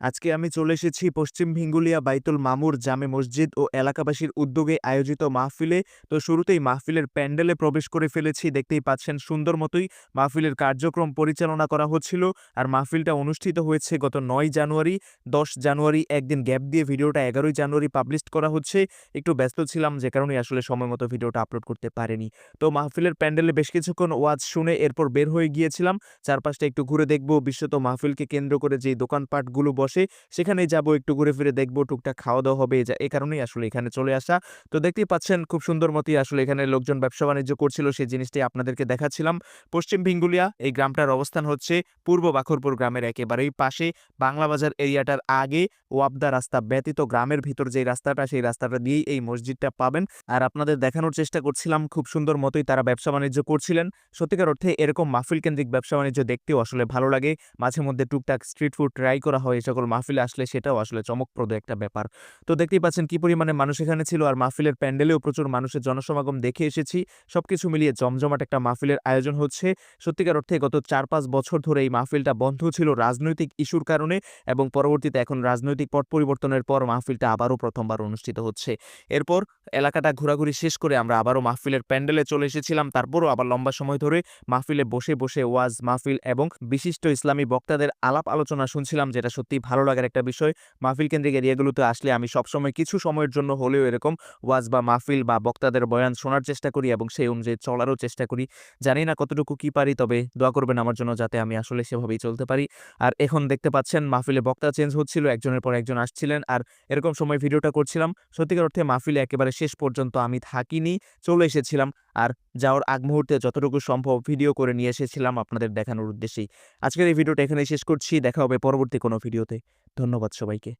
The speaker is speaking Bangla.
আজকে আমি চলে এসেছি পশ্চিম ভিঙ্গুলিয়া বাইতুল মামুর জামে মসজিদ ও এলাকাবাসীর উদ্যোগে আয়োজিত মাহফিলে। তো শুরুতেই মাহফিলের প্যান্ডেলে প্রবেশ করে ফেলেছি, দেখতেই পাচ্ছেন সুন্দর মতোই মাহফিলের কার্যক্রম পরিচালনা করা হচ্ছিল। আর মাহফিলটা অনুষ্ঠিত হয়েছে গত নয় জানুয়ারি, দশ জানুয়ারি, একদিন গ্যাপ দিয়ে ভিডিওটা এগারোই জানুয়ারি পাবলিশ করা হচ্ছে। একটু ব্যস্ত ছিলাম, যে কারণে আসলে সময় মতো ভিডিওটা আপলোড করতে পারিনি। তো মাহফিলের প্যান্ডেলে বেশ কিছুক্ষণ ওয়াজ শুনে এরপর বের হয়ে গিয়েছিলাম। চারপাশটা একটু ঘুরে দেখব, বিশ্বত মাহফিলকে কেন্দ্র করে যে দোকানপাটগুলো বসে সেখানে যাব, একটু ঘুরে ফিরে দেখব, টুকটাক খাওয়া দাওয়া হবে, এই কারণেই আসলে এখানে চলে আসা। তো দেখতেই পাচ্ছেন খুব সুন্দর মতোই আসলে এখানে লোকজন ব্যবসা বাণিজ্য করছিল, সেই জিনিসটি আপনাদেরকে দেখাচ্ছিলাম। পশ্চিম ভিঙ্গুলিয়া, এই গ্রামটার অবস্থান হচ্ছে পূর্ব বাখরপুর গ্রামের একেবারেই পাশে। বাংলা বাজার এরিয়াটার আগে ওয়াবদা রাস্তা ব্যতীত গ্রামের ভিতর যে রাস্তাটা, সেই রাস্তাটা দিয়েই এই মসজিদটা পাবেন। আর আপনাদের দেখানোর চেষ্টা করছিলাম, খুব সুন্দর মতোই তারা ব্যবসা বাণিজ্য করছিলেন। সত্যিকার অর্থে এরকম মাহফিল কেন্দ্রিক ব্যবসা বাণিজ্য দেখতেও আসলে ভালো লাগে। মাঝে মধ্যে টুকটাক স্ট্রিট ফুড ট্রাই করা হয় এই সকল মাহফিলে আসলে সেটাও আসলে চমকপ্রদ একটা ব্যাপার। তো দেখতেই পাচ্ছেন কি পরিমাণে মানুষ এখানে ছিল আর মাহফিলের প্যান্ডেলেও প্রচুর মানুষের জনসমাগম দেখে এসেছি। সবকিছু মিলিয়ে জমজমাট একটা মাহফিলের আয়োজন হচ্ছে। সত্যিকার অর্থে গত চার পাঁচ বছর ধরে এই মাহফিলটা বন্ধ ছিল রাজনৈতিক ইস্যুর কারণে এবং পরবর্তীতে এখন রাজনৈতিক পট পরিবর্তনের পর মাহফিলটা আবারও প্রথমবার অনুষ্ঠিত হচ্ছে। এরপর এলাকাটা ঘোরাঘুরি শেষ করে আমরা আবারও মাহফিলের প্যান্ডেলে চলে এসেছিলাম। তারপরও আবার লম্বা সময় ধরে মাহফিলে বসে বসে ওয়াজ, মাহফিল এবং বিশিষ্ট ইসলামী বক্তাদের আলাপ আলোচনা শুনছিলাম যেটা সত্যি ভালো লাগার একটা বিষয়। মাহফিল কেন্দ্রিক এরিয়াগুলোতে আসলে আমি সবসময় কিছু সময়ের জন্য হলেও এরকম ওয়াজ বা মাহফিল বা বক্তাদের বয়ান শোনার চেষ্টা করি এবং সেই অনুযায়ী চলারও চেষ্টা করি। জানি না কতটুকু কি পারি, তবে দোয়া করবেন আমার জন্য যাতে আমি আসলে সেভাবেই চলতে পারি। আর এখন দেখতে পাচ্ছেন মাহফিলে বক্তা চেঞ্জ হচ্ছিল, একজনের পর একজন আসছিলেন। আর এরকম সময় ভিডিওটা করছিলাম। সত্যিকার অর্থে মাহফিলে একেবারে শেষ পর্যন্ত আমি থাকিনি, চলে এসেছিলাম। আর যাওয়ার আগ মুহূর্তে যতটুকু সম্ভব ভিডিও করে নিয়ে এসেছিলাম আপনাদের দেখানোর উদ্দেশ্যেই। আজকের এই ভিডিওটা এখানে শেষ করছি, দেখা হবে পরবর্তী কোনো ভিডিওতে ধন্যবাদ সবাইকে।